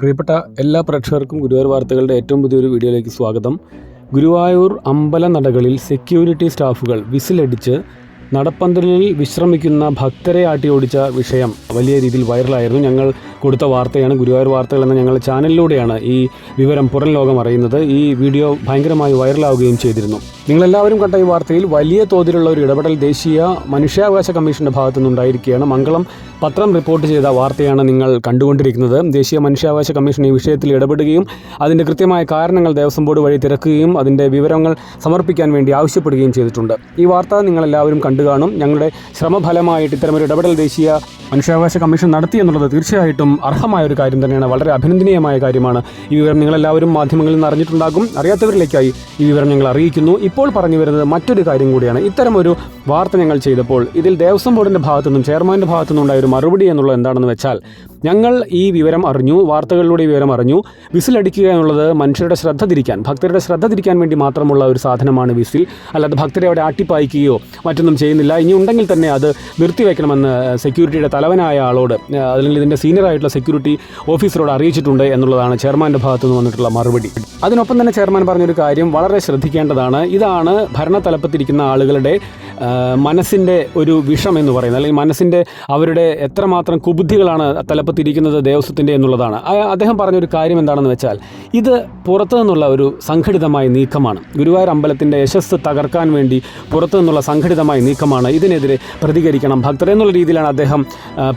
പ്രിയപ്പെട്ട എല്ലാ പ്രേക്ഷകർക്കും ഗുരുവായൂർ വാർത്തകളുടെ ഏറ്റവും പുതിയൊരു വീഡിയോയിലേക്ക് സ്വാഗതം. ഗുരുവായൂർ അമ്പല നടകളിൽ സെക്യൂരിറ്റി സ്റ്റാഫുകൾ വിസിലടിച്ച് നടപ്പന്തലിൽ വിശ്രമിക്കുന്ന ഭക്തരെ ആട്ടി ഓടിച്ച വിഷയം വലിയ രീതിയിൽ വൈറലായിരുന്നു. ഞങ്ങൾ കൊടുത്ത വാർത്തയാണ് ഗുരുവായൂർ വാർത്തകൾ എന്ന ഞങ്ങളുടെ ചാനലിലൂടെയാണ് ഈ വിവരം പുറം ലോകം അറിയുന്നത്. ഈ വീഡിയോ ഭയങ്കരമായി വൈറലാവുകയും ചെയ്തിരുന്നു. നിങ്ങളെല്ലാവരും കണ്ട ഈ വാർത്തയിൽ വലിയ തോതിലുള്ള ഒരു ഇടപെടൽ ദേശീയ മനുഷ്യാവകാശ കമ്മീഷന്റെ ഭാഗത്തു നിന്നുണ്ടായിരിക്കുകയാണ് മംഗളം പത്രം റിപ്പോർട്ട് ചെയ്ത വാർത്തയാണ് നിങ്ങൾ കണ്ടുകൊണ്ടിരിക്കുന്നത്. ദേശീയ മനുഷ്യാവകാശ കമ്മീഷൻ ഈ വിഷയത്തിൽ ഇടപെടുകയും അതിന്റെ കൃത്യമായ കാരണങ്ങൾ ദേവസ്വം ബോർഡ് വഴി തിരക്കുകയും അതിന്റെ വിവരങ്ങൾ സമർപ്പിക്കാൻ വേണ്ടി ആവശ്യപ്പെടുകയും ചെയ്തിട്ടുണ്ട്. ഈ വാർത്ത നിങ്ങളെല്ലാവരും കണ്ടു കാണും. ഞങ്ങളുടെ ശ്രമഫലമായിട്ട് ഇത്തരമൊരു ഇടപെടൽ ദേശീയ മനുഷ്യാവകാശ കമ്മീഷൻ നടത്തി എന്നുള്ളത് തീർച്ചയായിട്ടും അർഹമായ ഒരു കാര്യം തന്നെയാണ്. വളരെ അഭിനന്ദനീയമായ കാര്യമാണ്. ഈ വിവരം നിങ്ങളെല്ലാവരും മാധ്യമങ്ങളിൽ നിന്ന് അറിഞ്ഞിട്ടുണ്ടാകും. അറിയാത്തവരിലേക്കായി ഈ വിവരം ഞങ്ങൾ അറിയിക്കുന്നു. ഇപ്പോൾ പറഞ്ഞു വരുന്നത് മറ്റൊരു കാര്യം കൂടിയാണ്. ഇത്തരമൊരു വാർത്ത ഞങ്ങൾ ചെയ്തപ്പോൾ ഇതിൽ ദേവസ്വം ബോർഡിന്റെ ഭാഗത്തുനിന്നും ചെയർമാന്റെ ഭാഗത്തുനിന്നും ഉണ്ടായ ഒരു മറുപടി എന്നുള്ളത് എന്താണെന്ന് വെച്ചാൽ ഞങ്ങൾ ഈ വിവരം അറിഞ്ഞു വാർത്തകളിലൂടെ വിവരം അറിഞ്ഞു. വിസിലടിക്കുക എന്നുള്ളത് മനുഷ്യരുടെ ശ്രദ്ധ തിരിക്കാൻ ഭക്തരുടെ ശ്രദ്ധ തിരിക്കാൻ വേണ്ടി മാത്രമുള്ള ഒരു സാധനമാണ് വിസിൽ. അല്ലാതെ ഭക്തരെ അവിടെ ആട്ടിപ്പായിക്കുകയോ മറ്റൊന്നും ചെയ്യുന്നില്ല. ഇനി ഉണ്ടെങ്കിൽ തന്നെ അത് നിർത്തിവെക്കണമെന്ന് സെക്യൂരിറ്റിയുടെ തലവനായ ആളോട് അല്ലെങ്കിൽ ഇതിന്റെ സീനിയർ ആയിട്ടുള്ള സെക്യൂരിറ്റി ഓഫീസറോട് അറിയിച്ചിട്ടുണ്ട് എന്നുള്ളതാണ് ചെയർമാന്റെ ഭാഗത്തു നിന്ന് വന്നിട്ടുള്ള മറുപടി. അതിനൊപ്പം തന്നെ ചെയർമാൻ പറഞ്ഞൊരു കാര്യം വളരെ ശ്രദ്ധിക്കേണ്ടതാണ്. ഇതാണ് ഭരണതലപ്പത്തിരിക്കുന്ന ആളുകളുടെ മനസ്സിന്റെ ഒരു വിഷം എന്ന് പറയുന്നത്. അല്ലെങ്കിൽ മനസ്സിന്റെ അവരുടെ എത്രമാത്രം കുബുദ്ധികളാണ് തലപ്പത്തിരിക്കുന്നത് ദേവസ്വത്തിന്റെ എന്നുള്ളതാണ്. അദ്ദേഹം പറഞ്ഞൊരു കാര്യം എന്താണെന്ന് വെച്ചാൽ ഇത് പുറത്തു നിന്നുള്ള ഒരു സംഘടിതമായ നീക്കമാണ്. ഗുരുവായൂർ അമ്പലത്തിന്റെ യശസ് തകർക്കാൻ വേണ്ടി പുറത്തു നിന്നുള്ള സംഘടിതമായ നീക്കമാണ്. ഇതിനെതിരെ പ്രതികരിക്കണം ഭക്തർ എന്നുള്ള രീതിയിലാണ് അദ്ദേഹം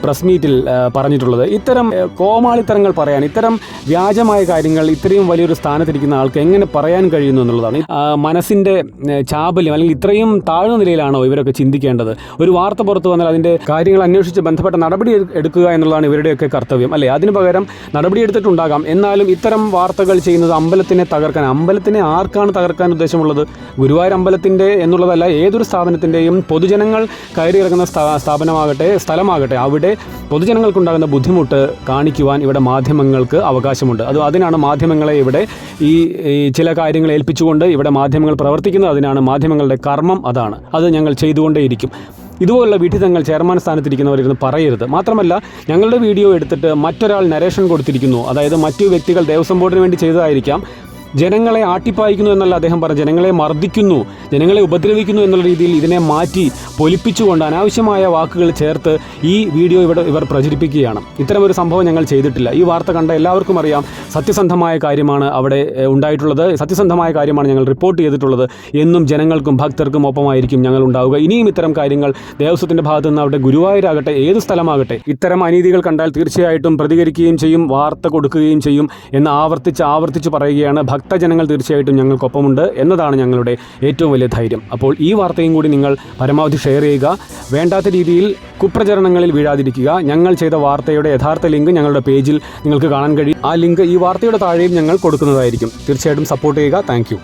പ്രസ് മീറ്റിൽ പറഞ്ഞിട്ടുള്ളത്. ഇത്തരം കോമാളിത്തരങ്ങൾ പറയാൻ ഇത്തരം വ്യാജമായ കാര്യങ്ങൾ ഇത്രയും വലിയൊരു സ്ഥാനത്തിരിക്കുന്ന ആൾക്ക് എങ്ങനെ പറയാൻ കഴിയുന്നു എന്നുള്ളതാണ്. മനസ്സിന്റെ ചാബല്യം അല്ലെങ്കിൽ ഇത്രയും താഴ്ന്ന നിലയിലാണോ ഇവരൊക്കെ ചിന്തിക്കേണ്ടത്? ഒരു വാർത്ത പുറത്തു വന്നാൽ അതിന്റെ കാര്യങ്ങൾ അന്വേഷിച്ച് ബന്ധപ്പെട്ട നടപടി എടുക്കുക എന്നുള്ളതാണ് ഇവരുടെയൊക്കെ കർത്തവ്യം. അല്ലേ? അതിന് പകരം നടപടിയെടുത്തിട്ടുണ്ടാകാം. എന്നാലും ഇത്തരം വാർത്തകൾ ചെയ്യുന്നത് അമ്പലത്തിനെ തകർക്കാൻ അമ്പലത്തിനെ ആർക്കാണ് തകർക്കാൻ ഉദ്ദേശമുള്ളത്? ഗുരുവായൂർ അമ്പലത്തിന്റെ എന്നുള്ളതല്ല ഏതൊരു സ്ഥാപനത്തിന്റെയും പൊതുജനങ്ങൾ കയറി ഇറങ്ങുന്ന സ്ഥാപനമാകട്ടെ സ്ഥലമാകട്ടെ അവിടെ പൊതുജനങ്ങൾക്കുണ്ടാകുന്ന ബുദ്ധിമുട്ട് കാണിക്കുവാൻ ഇവിടെ മാധ്യമങ്ങൾക്ക് അവകാശമുണ്ട്. അത് അതിനാണ് മാധ്യമങ്ങളെ ഇവിടെ ഈ ചില കാര്യങ്ങൾ ഏൽപ്പിച്ചുകൊണ്ട് ഇവിടെ മാധ്യമങ്ങൾ പ്രവർത്തിക്കുന്നത്. അതിനാണ് മാധ്യമങ്ങളുടെ കർമ്മം അതാണ്. അത് ഞങ്ങൾ ചെയ്തുകൊണ്ടേയിരിക്കും. ഇതുപോലുള്ള വിഡിതങ്ങൾ ചെയർമാൻ സ്ഥാനത്തിരിക്കുന്നവരിരുന്ന് പറയരുത്. മാത്രമല്ല ഞങ്ങളുടെ വീഡിയോ എടുത്തിട്ട് മറ്റൊരാൾ നരേഷൻ കൊടുത്തിരിക്കുന്നു. അതായത് മറ്റു വ്യക്തികൾ ദേവസ്വം ബോർഡിന് വേണ്ടി ചെയ്തതായിരിക്കാം. ജനങ്ങളെ ആട്ടിപ്പായിക്കുന്നു എന്നല്ല അദ്ദേഹം പറഞ്ഞു ജനങ്ങളെ മർദ്ദിക്കുന്നു ജനങ്ങളെ ഉപദ്രവിക്കുന്നു എന്നുള്ള രീതിയിൽ ഇതിനെ മാറ്റി പൊലിപ്പിച്ചുകൊണ്ട് അനാവശ്യമായ വാക്കുകൾ ചേർത്ത് ഈ വീഡിയോ ഇവിടെ ഇവർ പ്രചരിപ്പിക്കുകയാണ്. ഇത്തരമൊരു സംഭവം ഞങ്ങൾ ചെയ്തിട്ടില്ല. ഈ വാർത്ത കണ്ട എല്ലാവർക്കും അറിയാം സത്യസന്ധമായ കാര്യമാണ് അവിടെ ഉണ്ടായിട്ടുള്ളത്. സത്യസന്ധമായ കാര്യമാണ് ഞങ്ങൾ റിപ്പോർട്ട് ചെയ്തിട്ടുള്ളത്. എന്നും ജനങ്ങൾക്കും ഭക്തർക്കും ഒപ്പമായിരിക്കും ഞങ്ങൾ ഉണ്ടാവുക. ഇനിയും ഇത്തരം കാര്യങ്ങൾ ദേവസ്വത്തിന്റെ ഭാഗത്തു നിന്ന് അവിടെ ഗുരുവായൂരാകട്ടെ ഏത് സ്ഥലമാകട്ടെ ഇത്തരം അനീതികൾ കണ്ടാൽ തീർച്ചയായിട്ടും പ്രതികരിക്കുകയും ചെയ്യും വാർത്ത കൊടുക്കുകയും ചെയ്യും എന്ന് ആവർത്തിച്ച് ആവർത്തിച്ച് പറയുകയാണ് ഭക്തജനങ്ങൾ തീർച്ചയായിട്ടും ഞങ്ങൾക്കൊപ്പമുണ്ട് എന്നതാണ് ഞങ്ങളുടെ ഏറ്റവും വലിയ ധൈര്യം. അപ്പോൾ ഈ വാർത്തയും കൂടി നിങ്ങൾ പരമാവധി ഷെയർ ചെയ്യുക. വേണ്ടാത്ത രീതിയിൽ കുപ്രചരണങ്ങളിൽ വീഴാതിരിക്കുക. ഞങ്ങൾ ചെയ്ത വാർത്തയുടെ യഥാർത്ഥ ലിങ്ക് ഞങ്ങളുടെ പേജിൽ നിങ്ങൾക്ക് കാണാൻ കഴിയും. ആ ലിങ്ക് ഈ വാർത്തയുടെ താഴെയും ഞങ്ങൾ കൊടുക്കുന്നതായിരിക്കും. തീർച്ചയായിട്ടും സപ്പോർട്ട് ചെയ്യുക. താങ്ക്